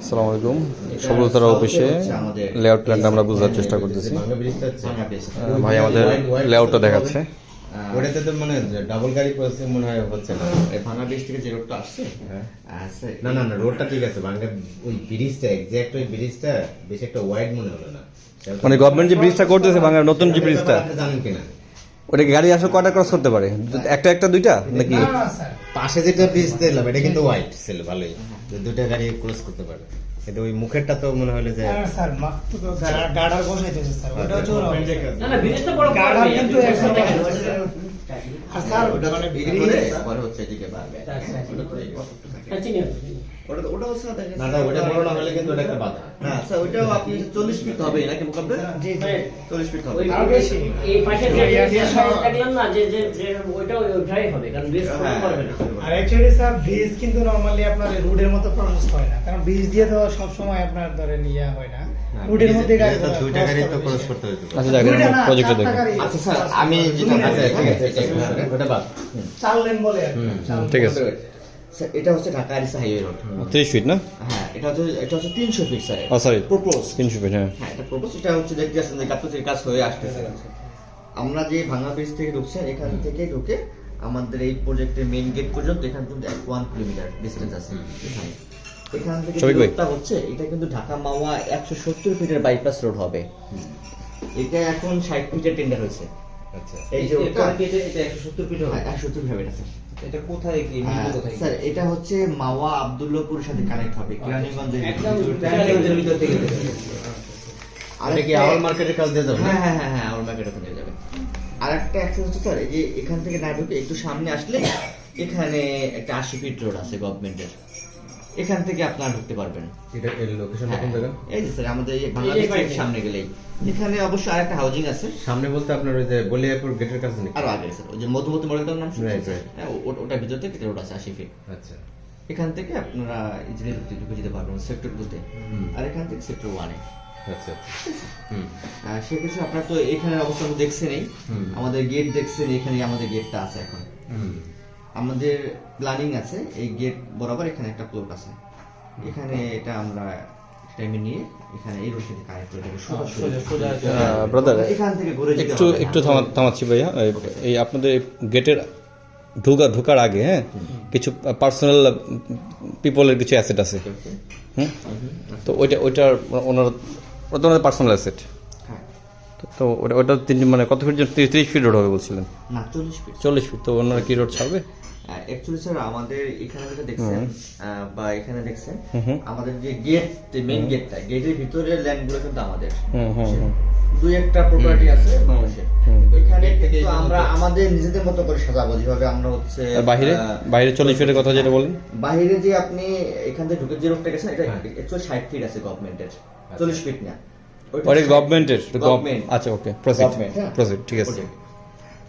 আসসালামু আলাইকুম। সফলতার অফিসে লেআউট প্ল্যানটা আমরা বোঝার চেষ্টা করতেছি। ভাই আমাদের লেআউটটা দেখাচ্ছে। ওটাতে তো মানে ডাবল গাড়ি মনে হয় হচ্ছে না। এই ভাঙা ব্রিজ থেকে যে রোডটা আসছে হ্যাঁ। আসছে না না না রোডটা ঠিক আছে ভাঙা ওই ব্রিজটা ওই ব্রিজটা বেশ একটা ওয়াইড মনে হলো না। মানে গভর্নমেন্ট যে ব্রিজটা করতেছে বাংলার নতুন যে ব্রিজটা আপনি জানেন কিনা? ওটা গাড়ি আসলে কয়টা ক্রস করতে পারে? একটা একটা দুইটা? নাকি? পাশে যেটা ব্রিজ দিলাম এটা কিন্তু হোয়াইট ছিল ভালোই। যে দুটা গাড়ি ক্রস করতে পারে। কিন্তু ওই মুখেরটা তো মনে হলো যে হ্যাঁ, স্যার মাত্র তো গা- গার্ডার বসাইতেছে স্যার ওটা জোর না না না তো বড় গার্ডার কিন্তু। আর স্যার ওটা মানে ভিড় করে পরে হচ্ছে এদিকে বাড়বে ওটা তো এই কতটুকু থাকে। চিনি আপনি। ওটা তো- ওটাও স্যার দেখেন। না না ওটা বড় না হলে কিন্তু ওটা একটা বাধা না স্যার ওইটাও আপনি চল্লিশ ফিট হবে নাকি মোকাব্বে জি জি চল্লিশ ফিট হবে ওই বেশি। এই পাশে যে ওই যে আগে size সব- দেখলাম না যে যে যে ওইটাই হবে কারণ বেশ করবে না আর অ্যাকচুয়ালি স্যার ব্রিজ কিন্তু নরমালি আপনার রোডের মতো প্রসেস হয় না কারণ ব্রিজ দিয়ে তো সব সময় আপনার ধরেন ইয়া হয় না রোডের মধ্যে গাড়ি তো দুইটা গাড়ি তো ক্রস করতে হইতো আচ্ছা দেখুন আচ্ছা স্যার আমি যেটা আচ্ছা ঠিক আছে এটা একটু ধরেন। ওটা বাদ। চার লেন বলে আর কি, হুম, চার ঠিক আছে। এটা হচ্ছে ঢাকা আরিসা হাইওয়ে রোড। ত্রিশ ফিট না? হ্যাঁ এটা হচ্ছে এটা হচ্ছে তিনশো ফিট স্যার। ও সরি প্রপোজ তিনশো ফিট হ্যাঁ। হ্যাঁ এটা প্রপোজ এটা হচ্ছে দেখতে যে কাজ হয়ে আসতেছে। আমরা যে ভাঙা ব্রিজ থেকে ঢুকছেন এখান থেকে ঢুকে আমাদের এই প্রজেক্টের মেইন গেট পর্যন্ত এখান পর্যন্ত এক ওয়ান কিলোমিটার ডিস্টেন্স আছে। এখানে এখান থেকে রোডটা হচ্ছে এটা কিন্তু ঢাকা মাওয়া একশো সত্তর ফিটের বাইপাস রোড হবে। এটা এখন ষাট ফিটের টেন্ডার হয়েছে। আচ্ছা। এই যে ওটা এটা একশো সত্তর ফিট হবে? একশো সত্তর হবে এটা স্যার। এটা কোথায় কি? হ্যাঁ, কোথায় স্যার এটা হচ্ছে মাওয়া আব্দুল্লাহপুরের সাথে কানেক্ট হবে কিরানীগঞ্জের একদম ভিতর থেকে। এটা কি আওয়াল মার্কেটের কাজ দিয়ে যাবে? হ্যাঁ হ্যাঁ হ্যাঁ হ্যাঁ আমার মার্কেট ওখানে যাবে। আর একটা অ্যাক্সেস হচ্ছে স্যার এই যে এখান থেকে না ঢুকে একটু সামনে আসলে এখানে একটা আশি ফিট রোড আছে গভর্নমেন্টের এখান থেকে আপনারা ঢুকতে পারবেন। এটা এর হ্যাঁ, কোন জায়গা এই যে স্যার আমাদের বাংলাদেশের সামনে গেলেই। এখানে অবশ্য আরেকটা হাউজিং আছে। সামনে বলতে আপনার ওই যে বলিয়াপুর গেটের কাছে নাকি? আরও আগে স্যার ওই যে মধুমতি মডেলটার নাম শুনছেন? হ্যাঁ ভিতর থেকে রোড আছে আশি ফিট আচ্ছা। এখান থেকে আপনারা ইজিলি ঢুকতে ঢুকে যেতে পারবেন সেক্টর হুম। আর এখান থেকে সেক্টর ওয়ানে আচ্ছা। হুম। সেক্ষেত্রে আপনার তো এখানে অবস্থা দেখছেনই আমাদের গেট দেখছেন এখানে আমাদের গেটটা আছে এখন। হুম। আমাদের প্ল্যানিং আছে এই গেট বরাবর এখানে একটা প্লট আছে। এখানে এটা আমরা টাইমে নিয়ে এখানে এই রোড থেকে কানেক্ট করে দেবো সোজা। ব্রাদার এখান থেকে ঘুরে একটু একটু থামা থামাচ্ছি ভাইয়া। এই- আপনাদের গেটের ঢুকা ঢোকার আগে হ্যাঁ কিছু পার্সোনাল পিপলের কিছু অ্যাসেট আছে। হুম? তো ওইটা ওইটার ওনার ওটা ওনার পার্সোনাল অ্যাসেট হ্যাঁ তো ওটা ওটা তিন মানে কত ফিট তিরিশ ফিট রোড হবে বলছিলেন। না চল্লিশ ফিট চল্লিশ ফিট তো ওনারা কি রোড ছাড়বে অ্যাকচুয়ালি স্যার আমাদের এখানে যেটা দেখছেন বা এখানে দেখছেন। আমাদের যে গেট মেইন গেটটা গেটের ভিতরে ল্যান্ডগুলো কিন্তু আমাদের। হুম হুম হুম। দুই একটা প্রপার্টি আছে মানুষের এখানে কিন্তু আমরা আমাদের নিজেদের মতো করে সাজাবো যেভাবে আমরা হচ্ছে বাইরে? বাইরে চল্লিশ ফিটের কথা যেটা বলেন বাইরে যে আপনি এখান থেকে ঢুকে যে রোডটা গেছেন এটা একচুয়ালি ষাট ফিট আছে গভর্নমেন্টের চল্লিশ ফিট না। ওটা গভর্নমেন্টের। আচ্ছা ওকে প্রসিড। প্রসিড ঠিক আছে।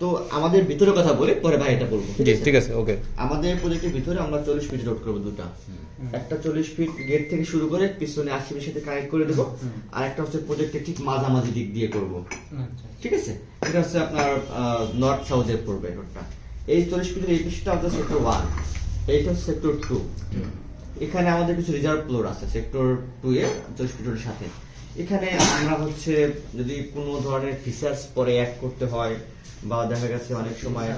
তো আমাদের ভিতরে কথা বলে পরে বাইরেটা বলব জি ঠিক আছে? ওকে আমাদের প্রজেক্টের ভিতরে আমরা চল্লিশ ফিট রোড করব দুটা। একটা চল্লিশ ফিট গেট থেকে শুরু করে পিছনে আশি ফিটের সাথে কানেক্ট করে দেবো আর একটা হচ্ছে প্রজেক্টের ঠিক মাঝামাঝি দিক দিয়ে করব। ঠিক আছে? এটা হচ্ছে আপনার নর্থ সাউথের পড়বে রোডটা এই চল্লিশ ফিটের এই পিসটা হচ্ছে সেক্টর ওয়ান এইটা হচ্ছে সেক্টর টু এখানে আমাদের কিছু রিজার্ভ ফ্লোর আছে সেক্টর টু এ চল্লিশ ফিট রোডের সাথে। এখানে আমরা হচ্ছে যদি কোনো ধরনের ফিচার্স পরে অ্যাড করতে হয় বা দেখা গেছে অনেক সময়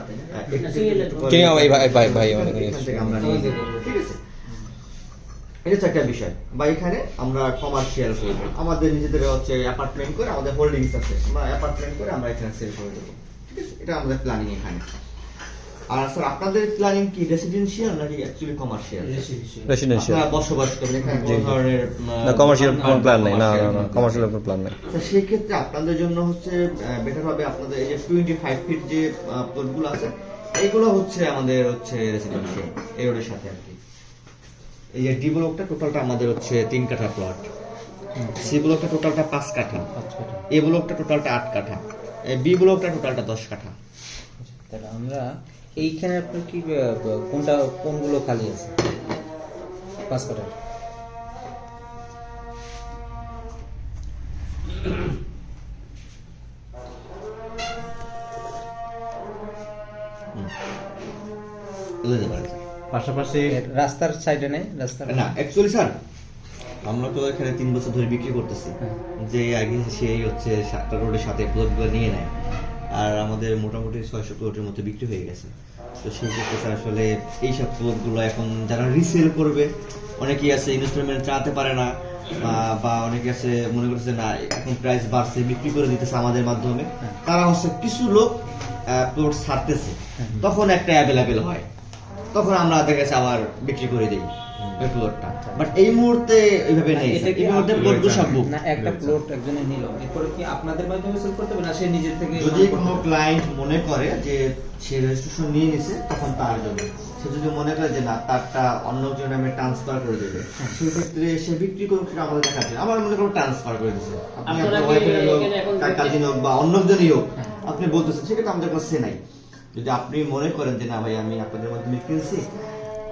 কে ভাই ভাই ভাই ভাই এখান আমরা নিয়ে ঠিক আছে? এটা হচ্ছে একটা বিষয়। বা এখানে আমরা কমার্শিয়াল করব। আমাদের নিজেদের হচ্ছে অ্যাপার্টমেন্ট করে আমাদের হোল্ডিংস আছে। আমরা অ্যাপার্টমেন্ট করে আমরা এখানে সেল করে দেবো। ঠিক আছে? এটা আমাদের প্ল্যানিং এখানে। আর স্যার আপনাদের প্ল্যানিং কি রেসিডেন্সিয়াল নাকি অ্যাকচুয়ালি কমার্শিয়াল রেসিডেন্সিয়াল আপনারা বসবাস করবেন এখানে কোনো ধরনের না কমার্শিয়াল কোনো প্ল্যান নেই না না না কমার্শিয়াল কোনো প্ল্যান নেই। তো সেই ক্ষেত্রে আপনাদের জন্য হচ্ছে বেটার হবে আপনাদের এই যে টোয়েন্টি ফাইভ ফিট যে প্লটগুলো আছে এগুলো হচ্ছে আমাদের হচ্ছে রেসিডেন্সিয়াল সাথে আর কি। এই যে ডি ব্লকটা টোটালটা আমাদের হচ্ছে তিন কাঠা প্লট সি ব্লকটা টোটালটা পাঁচ কাঠা। এ ব্লকটা টোটালটা আট কাঠা। বি ব্লকটা টোটালটা দশ কাঠা। তাহলে আমরা এইখানে আপনার কি কোনটা কোনগুলো খালি আছে? পাঁচ কাটার পাশাপাশি রাস্তার সাইডে নেই? রাস্তার না অ্যাকচুয়ালি স্যার আমরা তো এখানে তিন বছর ধরে বিক্রি করতেছি। যে আগে সেই হচ্ছে সাতটা রোডের সাথে প্লটগুলো নিয়ে নেয়। আর আমাদের মোটামুটি ছয়শো প্লটের মতো বিক্রি হয়ে গেছে। তো সেই ক্ষেত্রে আসলে এইসব প্লটগুলো এখন যারা রিসেল করবে অনেকেই আছে ইনভেস্টমেন্ট চালাতে পারে না বা- বা অনেকে আছে মনে করছে না এখন প্রাইস বাড়ছে বিক্রি করে দিতেছে আমাদের মাধ্যমে। তারা হচ্ছে কিছু লোক প্লট ছাড়তেছে। তখন একটা অ্যাভেলেবেল হয়। তখন আমরা গেছে আবার বিক্রি করে দিই ওই প্লটটা বাট এই মুহূর্তে এইভাবে নেই এই মুহূর্তে প্লটগুলো সব book। না একটা প্লট একজনে নিল। এরপরে কি আপনাদের মাধ্যমে সেল করতে হবে না সে নিজের থেকে যদি কোনো ক্লায়েন্ট মনে করে যে সে রেজিস্ট্রেশন নিয়ে নিছে তখন তার জন্য। সে যদি মনে করে যে না তারটা অন্য জন নামে ট্রান্সফার করে দেবে। সেই ক্ষেত্রে সে বিক্রি করুক সেটা আমাদের দেখাচ্ছে আমার মনে করো ট্রান্সফার করে দিচ্ছে আপনি আপনার ওয়াইফের লোক এখানে কাজিন হোক বা অন্য জনই হোক আপনি বলতেছেন সেক্ষেত্রে আমাদের কাছে নাই। যদি আপনি মনে করেন যে না ভাই, আমি আপনাদের মাধ্যমে কিনছি,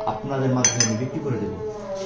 আপনাদের মাধ্যমে আমি বিক্রি করে দেবো।